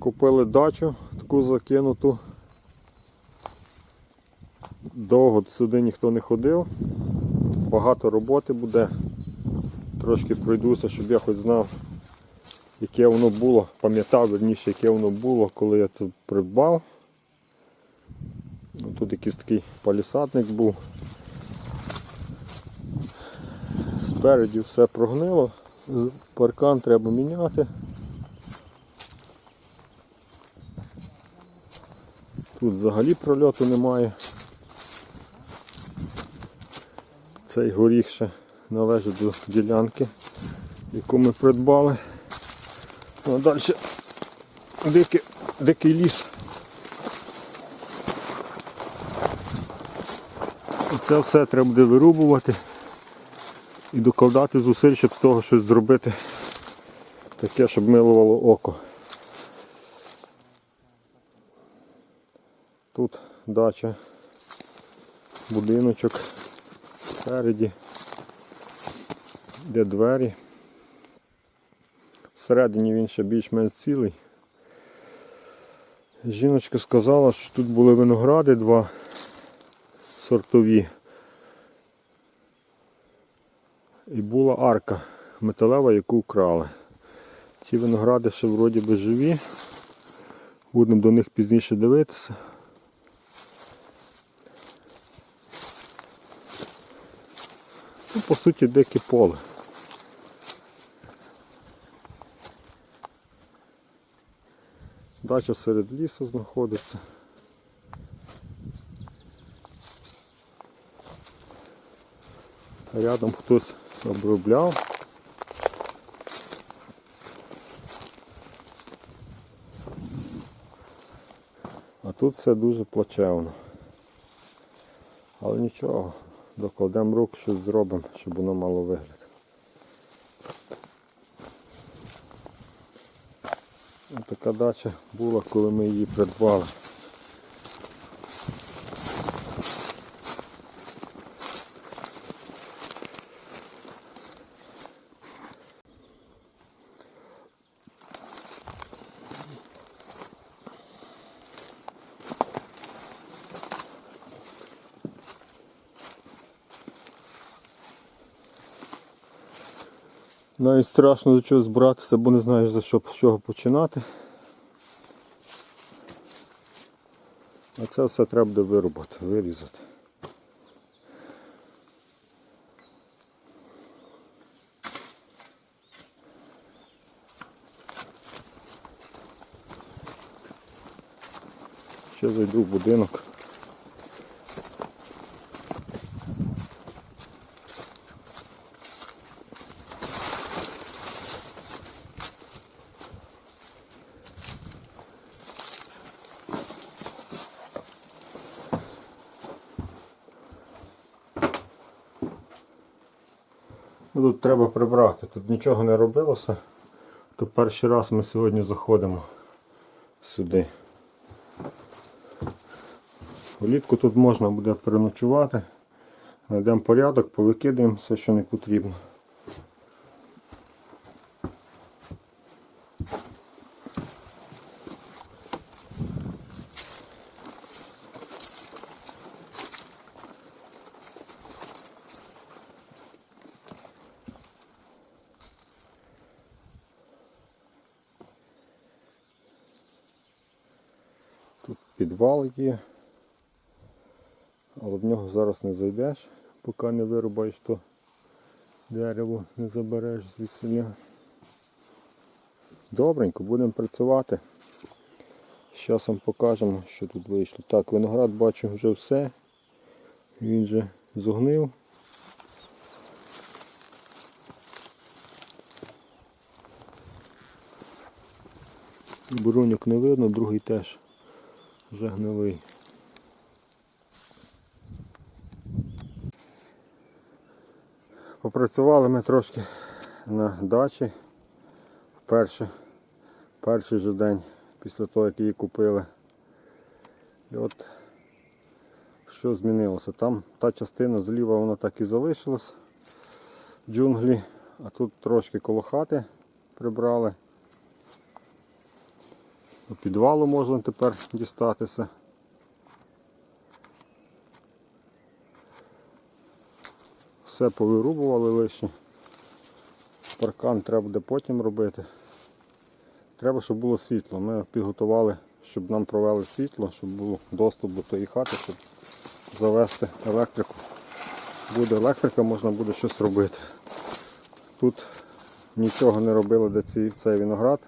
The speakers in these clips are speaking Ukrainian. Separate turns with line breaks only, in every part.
Купили дачу, таку закинуту. Довго сюди ніхто не ходив. Багато роботи буде. Трошки пройдуся, щоб я хоч знав, яке воно було, пам'ятав верніше, яке воно було, коли я тут придбав. Ну, Тут якийсь такий палісадник був. Спереді все прогнило, паркан треба міняти. Тут взагалі прольоту немає. Цей горіх ще належить до ділянки, яку ми придбали. Ну, а далі дикий, дикий ліс. Це все треба буде вирубувати і докладати зусиль, щоб з того щось зробити таке, щоб милувало око. Тут дача, будиночок спереді, де двері. Всередині він ще більш-менш цілий. Жіночка сказала, що тут були виногради два сортові. І була арка металева, яку вкрали. Ці виногради ще вроді би живі. Будемо до них пізніше дивитися. По суті, дике поле. Дача серед лісу знаходиться. Рядом хтось обробляв. А тут все дуже плачевно. Але нічого, докладемо рук, щось зробимо, щоб воно мало вигляд. Ось така дача була, коли ми її придбали. Навіть страшно до чого збиратися, бо не знаєш за що з чого починати. А це все треба буде вирубати, вирізати. Ще зайду в будинок. Ну, Тут треба прибрати, тут нічого не робилося. То перший раз ми сьогодні заходимо сюди. Влітку тут можна буде переночувати. Знайдемо порядок, повикидаємо все, що не потрібно. Тут підвал є. Але в нього зараз не зайдеш, поки не вирубаєш то дерево, не забереш звідси. Добренько, будемо працювати. З часом покажемо, що тут вийшло. Так, виноград бачу вже все. Він вже зогнив. Буроньок не видно, другий теж вже гнилий. Попрацювали ми трошки на дачі вперше, перший же день після того, як її купили. І от що змінилося? Там та частина зліва вона так і залишилась джунглі, а тут трошки коло хати прибрали. До підвалу можна тепер дістатися. Все повирубували лишнє. Паркан треба буде потім робити. Треба, щоб було світло. Ми підготували, щоб нам провели світло, щоб був доступ до тої хати, щоб завести електрику. Буде електрика, можна буде щось робити. Тут нічого не робили де цей виноград,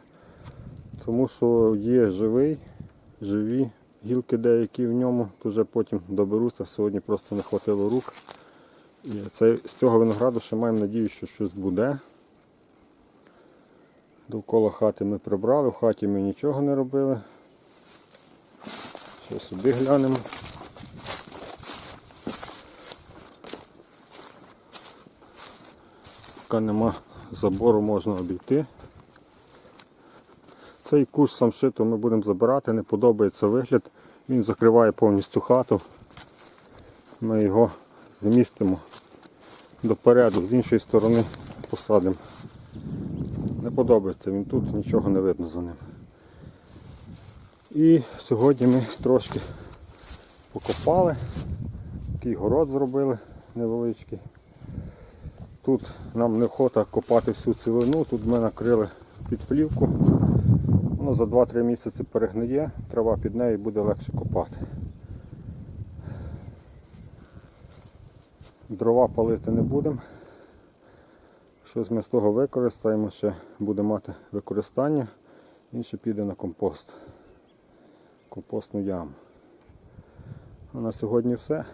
тому що є живий, живі гілки деякі в ньому, вже потім доберуться. Сьогодні просто не хватило рук. І це, з цього винограду ще маємо надію, що щось буде. Довкола хати ми прибрали, в хаті ми нічого не робили. Ще сюди глянемо. Поки нема забору, можна обійти. Цей кущ самшиту ми будемо забирати, не подобається вигляд. Він закриває повністю хату. Ми його змістимо допереду, з іншої сторони посадимо. Не подобається він тут, нічого не видно за ним. І сьогодні ми трошки покопали, такий город зробили невеличкий. Тут нам неохота копати всю цілину, тут ми накрили під плівку. Воно за 2-3 місяці перегниє, трава під нею буде легше копати. Дрова палити не будемо. Щось ми з того використаємо, ще буде мати використання, інше піде на компост. Компостну яму. А на сьогодні все.